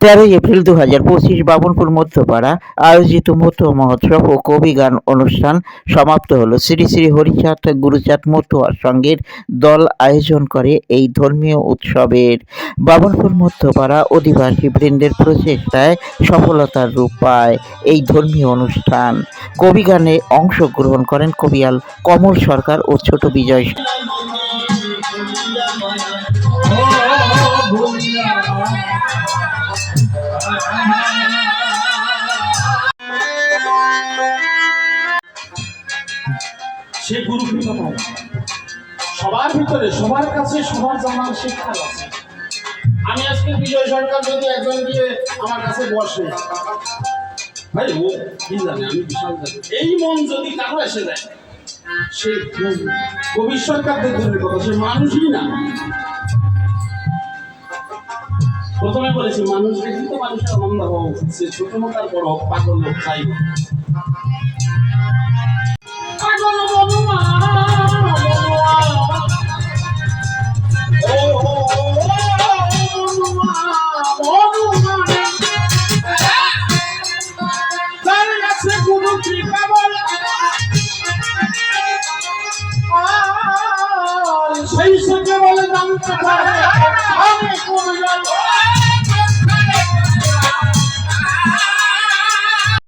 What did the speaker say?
তেরোই এপ্রিল দু হাজার পঁচিশ বাবনপুর মধ্যপাড়া আয়োজিত মধ্য মহোৎসব ও কবি গান অনুষ্ঠান সমাপ্ত হলো শ্রী শ্রী হরিচাঁদ গুরুচাঁদ মতুয়া সঙ্গের দল আয়োজন করে এই ধর্মীয় উৎসবের বাবনপুর মধ্যপাড়া অধিবাসী বৃন্দের প্রচেষ্টায় সফলতার রূপ পায় এই ধর্মীয় অনুষ্ঠান কবি গানে অংশগ্রহণ করেন কবিয়াল কমল সরকার ও ছোট বিজয় সে গুরু কৃপা সবার ভিতরে, সবার কাছে, সবার জানার শিক্ষা আছে। আমি আজকে বিজয় সরকার যদি একজন গিয়ে আমার কাছে বসে। ভাই, ও কি জানে? আমি বিশাল জানি। এই মন যদি কারও এসে যায় সে কবি সরকারদের কথা সে মানুষই না। প্রথমে বলেছি, মানুষ দেখি তো মানুষের আনন্দ হওয়া উচিত। সে ছোট আর বড় পাগল লোক চাই সেই সঙ্গে বলে পারে আমি কোন